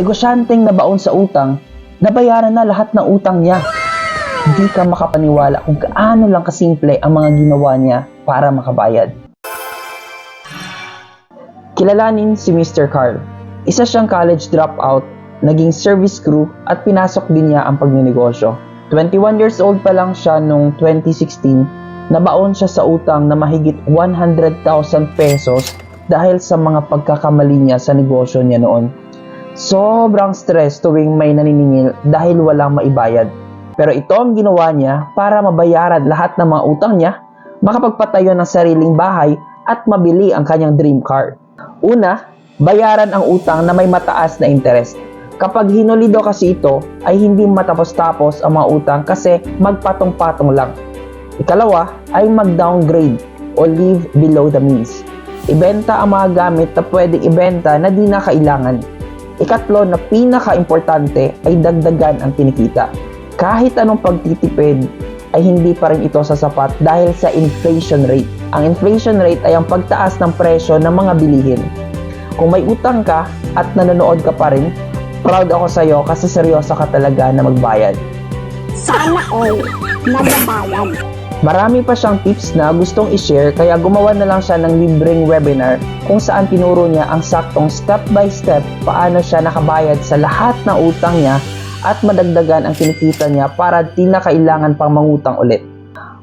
negosyanteng nabaon sa utang, nabayaran na lahat ng utang niya. Hindi ka makapaniwala kung gaano lang kasimple ang mga ginawa niya para makabayad. Kilalanin si Mr. Carl. Isa siyang college dropout, naging service crew at pinasok din niya ang pagnenegosyo. 21 years old pa lang siya noong 2016, nabaon siya sa utang na mahigit 100,000 pesos dahil sa mga pagkakamali niya sa negosyo niya noon. Sobrang stress tuwing may naniningil dahil walang maibayad. Pero ito ang ginawa niya para mabayaran lahat ng mga utang niya, makapagpatayo ng sariling bahay at mabili ang kanyang dream car. Una, bayaran ang utang na may mataas na interest. Kapag hinulido kasi ito, ay hindi matapos-tapos ang mga utang kasi magpatong-patong lang. Ikalawa ay mag-downgrade o live below the means. Ibenta ang mga gamit na pwedeng ibenta na di na kailangan. Ikatlo na pinaka-importante ay dagdagan ang kinikita. Kahit anong pagtitipid ay hindi pa rin ito sasapat dahil sa inflation rate. Ang inflation rate ay ang pagtaas ng presyo ng mga bilihin. Kung may utang ka at nanonood ka pa rin, proud ako sa'yo kasi seryoso ka talaga na magbayad. Sana all nagabayad. Marami pa siyang tips na gustong i-share kaya gumawa na lang siya ng libreng webinar kung saan tinuro niya ang saktong step by step paano siya nakabayad sa lahat ng utang niya at madagdagan ang kinikita niya para di na kailangan pang mangutang ulit.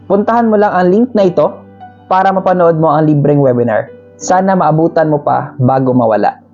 Puntahan mo lang ang link na ito para mapanood mo ang libreng webinar. Sana maabutan mo pa bago mawala.